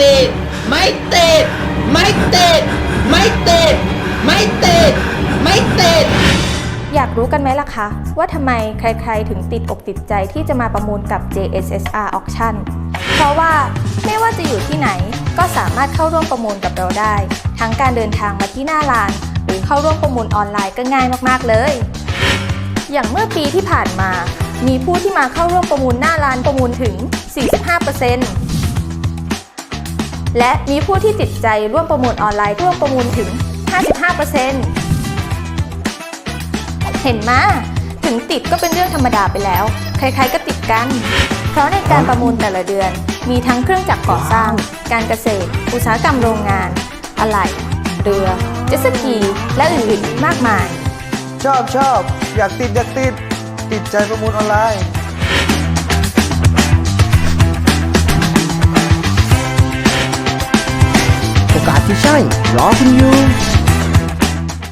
ติด ไม่ติด ไม่ติด ไม่ติด ไม่ติด ไม่ติด อยากรู้กันไหมล่ะคะ ว่าทำไมใครๆ ถึงติดอกติดใจที่จะมาประมูลกับ JSSR Auction เพราะว่าไม่ว่าจะอยู่ที่ไหนก็สามารถเข้าร่วมประมูลกับเราได้ ทั้งการเดินทางมาที่หน้าลาน หรือเข้าร่วมประมูลออนไลน์ก็ง่ายมากๆเลย อย่างเมื่อปีที่ผ่านมา มีผู้ที่มาเข้าร่วมประมูลหน้าลานประมูลถึง 45% และมีผู้ที่ติดใจร่วมประมูลออนไลน์ร่วมประมูลถึง 55%เห็นมาถึงติดก็เป็นเรื่องธรรมดาไปแล้ว ใครๆก็ติดกัน เพราะในการประมูลแต่ละเดือน มีทั้งเครื่องจักรก่อสร้าง การเกษตร อุตสาหกรรมโรงงาน อะไหล่ เรือ เจสกีและอื่นๆมากมาย ชอบชอบ อยากติด อยากติด ติดใจประมูลออนไลน์ Kathy Shine, Rock News.